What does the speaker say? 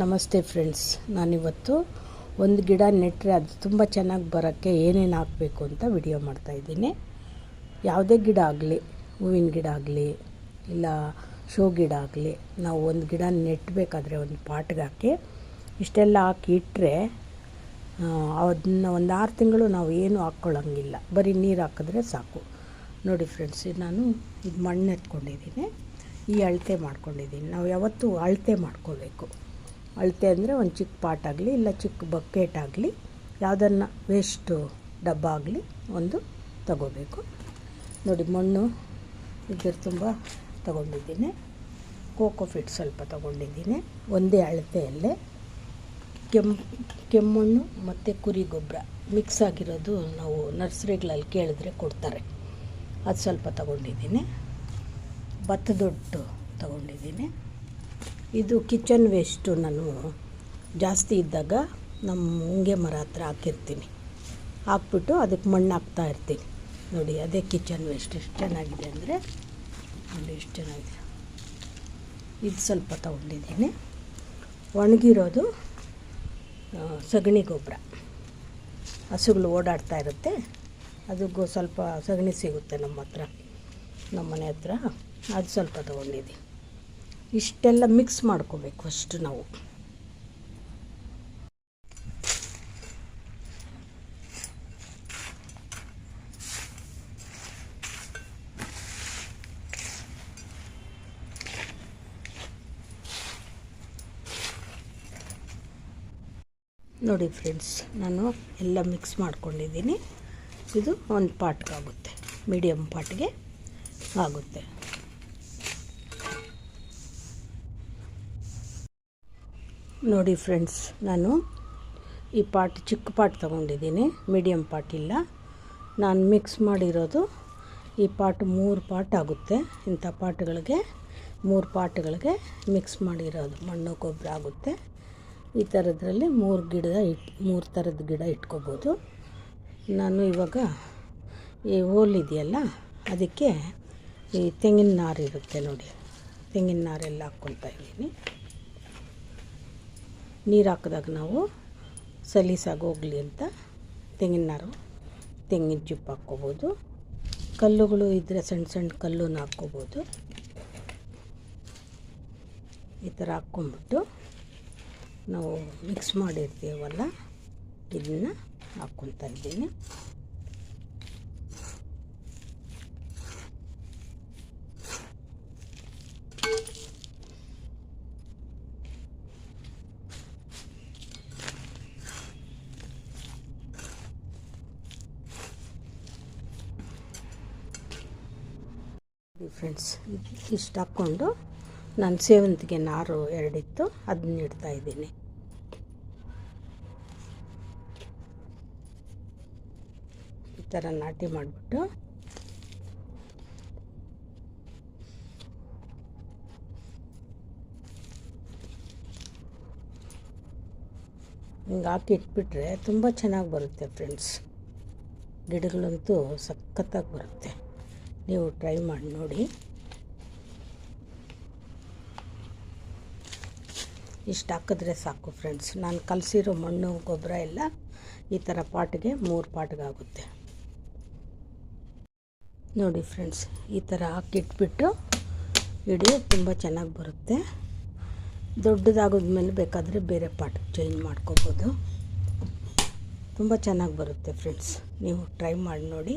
ನಮಸ್ತೆ ಫ್ರೆಂಡ್ಸ್, ನಾನಿವತ್ತು ಒಂದು ಗಿಡ ನೆಟ್ಟರೆ ಅದು ತುಂಬ ಚೆನ್ನಾಗಿ ಬರೋಕ್ಕೆ ಏನೇನು ಹಾಕಬೇಕು ಅಂತ ವಿಡಿಯೋ ಮಾಡ್ತಾಯಿದ್ದೀನಿ ಯಾವುದೇ ಗಿಡ ಆಗಲಿ, ಹೂವಿನ ಗಿಡ ಆಗಲಿ, ಇಲ್ಲ ಶೋ ಗಿಡ ಆಗಲಿ, ನಾವು ಒಂದು ಗಿಡ ನೆಟ್ಟಬೇಕಾದ್ರೆ ಒಂದು ಪಾಟ್ಗೆ ಹಾಕಿ, ಇಷ್ಟೆಲ್ಲ ಹಾಕಿ ಇಟ್ಟರೆ ಅದನ್ನ ಒಂದು ಆರು ತಿಂಗಳು ನಾವು ಏನು ಹಾಕ್ಕೊಳ್ಳೋಂಗಿಲ್ಲ ಬರೀ ನೀರು ಹಾಕಿದ್ರೆ ಸಾಕು. ನೋಡಿ ಫ್ರೆಂಡ್ಸ್ ನಾನು ಇದು ಮಣ್ಣು ಎತ್ಕೊಂಡಿದ್ದೀನಿ. ಈ ಅಳತೆ ಮಾಡ್ಕೊಂಡಿದ್ದೀನಿ. ನಾವು ಯಾವತ್ತೂ ಅಳತೆ ಮಾಡ್ಕೋಬೇಕು. ಅಳತೆ ಅಂದರೆ ಒಂದು ಚಿಕ್ಕ ಪಾಟ್ ಆಗಲಿ ಇಲ್ಲ ಚಿಕ್ಕ ಬಕೆಟ್ ಆಗಲಿ ಯಾವುದನ್ನು ವೇಸ್ಟು ಡಬ್ಬ ಆಗಲಿ ಒಂದು ತಗೋಬೇಕು. ನೋಡಿ ಮಣ್ಣು ಇದ್ರ ತುಂಬ ತಗೊಂಡಿದ್ದೀನಿ. ಕೋಕೋ ಫಿಟ್ ಸ್ವಲ್ಪ ತಗೊಂಡಿದ್ದೀನಿ. ಒಂದೇ ಅಳತೆಯಲ್ಲೇ. ಕೆಂಪು ಕೆಮ್ಮಣ್ಣು ಮತ್ತು ಕುರಿ ಗೊಬ್ಬರ ಮಿಕ್ಸ್ ಆಗಿರೋದು ನಾವು ನರ್ಸರಿಗಳಲ್ಲಿ ಕೇಳಿದ್ರೆ ಕೊಡ್ತಾರೆ. ಅದು ಸ್ವಲ್ಪ ತಗೊಂಡಿದ್ದೀನಿ. ಭತ್ತದೊಟ್ಟು ತಗೊಂಡಿದ್ದೀನಿ. ಇದು ಕಿಚನ್ ವೇಸ್ಟು ನಾನು ಜಾಸ್ತಿ ಇದ್ದಾಗ ನಮ್ಮ ಹೊಂಗೆ ಮರ ಹತ್ರ ಹಾಕಿರ್ತೀನಿ. ಹಾಕ್ಬಿಟ್ಟು ಅದಕ್ಕೆ ಮಣ್ಣು ಹಾಕ್ತಾ ಇರ್ತೀನಿ. ನೋಡಿ, ಅದೇ ಕಿಚನ್ ವೇಸ್ಟ್ ಎಷ್ಟು ಚೆನ್ನಾಗಿದೆ ಅಂದರೆ, ನೋಡಿ ಎಷ್ಟು ಚೆನ್ನಾಗಿದೆ. ಇದು ಸ್ವಲ್ಪ ತಗೊಂಡಿದ್ದೀನಿ. ಒಣಗಿರೋದು ಸಗಣಿ ಗೊಬ್ಬರ. ಹಸುಗಳು ಓಡಾಡ್ತಾ ಇರುತ್ತೆ. ಅದಕ್ಕೂ ಸ್ವಲ್ಪ ಸಗಣಿ ಸಿಗುತ್ತೆ ನಮ್ಮ ಹತ್ರ, ನಮ್ಮ ಮನೆ ಹತ್ರ. ಅದು ಸ್ವಲ್ಪ ತೊಗೊಂಡಿದ್ದೀನಿ. ಇಷ್ಟೆಲ್ಲ ಮಿಕ್ಸ್ ಮಾಡ್ಕೋಬೇಕು ಅಷ್ಟು ನಾವು. ನೋಡಿ ಫ್ರೆಂಡ್ಸ್ ನಾನು ಎಲ್ಲ ಮಿಕ್ಸ್ ಮಾಡ್ಕೊಂಡಿದ್ದೀನಿ. ಇದು ಒಂದು ಪಾಟ್ಗಾಗುತ್ತೆ ಮೀಡಿಯಮ್ ಪಾಟ್ಗೆ ಆಗುತ್ತೆ. ನೋಡಿ ಫ್ರೆಂಡ್ಸ್, ನಾನು ಈ ಪಾಟ್, ಚಿಕ್ಕ ಪಾಟ್ ತೊಗೊಂಡಿದ್ದೀನಿ ಮೀಡಿಯಮ್ ಪಾಟ್ ಇಲ್ಲ. ನಾನು ಮಿಕ್ಸ್ ಮಾಡಿರೋದು ಈ ಪಾಟ್ ಮೂರು ಪಾಟ್ ಆಗುತ್ತೆ. ಇಂಥ ಪಾಟ್ಗಳಿಗೆ ಮೂರು ಪಾಟ್ಗಳಿಗೆ ಮಿಕ್ಸ್ ಮಾಡಿರೋದು, ಮಣ್ಣು, ಗೊಬ್ಬರ ಆಗುತ್ತೆ. ಈ ಥರದ್ರಲ್ಲಿ ಮೂರು ಗಿಡ ಇಟ್, ಮೂರು ಥರದ ಗಿಡ ಇಟ್ಕೋಬೋದು. ನಾನು ಇವಾಗ ಈ ಇದೆಯಲ್ಲ, ಅದಕ್ಕೆ ಈ ತೆಂಗಿನ ನಾರು ಇರುತ್ತೆ ನೋಡಿ, ತೆಂಗಿನ ನಾರೆಲ್ಲ ಹಾಕ್ಕೊಳ್ತಾ ಇದ್ದೀನಿ. ನೀರು ಹಾಕಿದಾಗ ನಾವು ಸಲೀಸಾಗಿ ಹೋಗಲಿ ಅಂತ ತೆಂಗಿನ ನಾರು ತೆಂಗಿನ ಚಿಪ್ಪು ಹಾಕ್ಕೋಬೋದು. ಕಲ್ಲುಗಳು ಇದ್ದರೆ ಸಣ್ಣ ಸಣ್ಣ ಕಲ್ಲುನ ಹಾಕ್ಕೋಬೋದು. ಈ ಥರ ಹಾಕ್ಕೊಂಬಿಟ್ಟು ನಾವು ಮಿಕ್ಸ್ ಮಾಡಿರ್ತೀವಲ್ಲ, ಇದನ್ನು ಹಾಕ್ಕೊತಾ ಇದ್ದೀನಿ. ಫ್ರೆಂಡ್ಸ್ ಇಷ್ಟು ಹಾಕ್ಕೊಂಡು ನಾನು ಸೇವಂತಿಗೆ ನಾರು ಎರಡಿತ್ತು ಅದನ್ನ ಇಡ್ತಾ ಇದ್ದೀನಿ. ಈ ಥರ ನಾಟಿ ಮಾಡಿಬಿಟ್ಟು ಹಿಂಗೆ ಹಾಕಿ ಇಟ್ಬಿಟ್ರೆ ತುಂಬ ಚೆನ್ನಾಗಿ ಬರುತ್ತೆ ಫ್ರೆಂಡ್ಸ್ ಗಿಡಗಳಂತೂ ಸಖತ್ತಾಗಿ ಬರುತ್ತೆ. ನೀವು ಟ್ರೈ ಮಾಡಿ ನೋಡಿ. ಇಷ್ಟು ಹಾಕಿದ್ರೆ ಸಾಕು ಫ್ರೆಂಡ್ಸ್ ನಾನು ಕಲಸಿರೋ ಮಣ್ಣು, ಗೊಬ್ಬರ ಎಲ್ಲ ಈ ಥರ ಪಾಟ್ಗೆ ಮೂರು ಪಾಟ್ಗಾಗುತ್ತೆ ನೋಡಿ ಫ್ರೆಂಡ್ಸ್ ಈ ಥರ ಹಾಕಿಟ್ಬಿಟ್ಟು ಇಡೀ ತುಂಬ ಚೆನ್ನಾಗಿ ಬರುತ್ತೆ. ದೊಡ್ಡದಾಗೋದ್ಮೇಲೆ ಬೇಕಾದರೆ ಬೇರೆ ಪಾಟ್ ಚೇಂಜ್ ಮಾಡ್ಕೋಬೋದು. ತುಂಬ ಚೆನ್ನಾಗಿ ಬರುತ್ತೆ ಫ್ರೆಂಡ್ಸ್ ನೀವು ಟ್ರೈ ಮಾಡಿ ನೋಡಿ.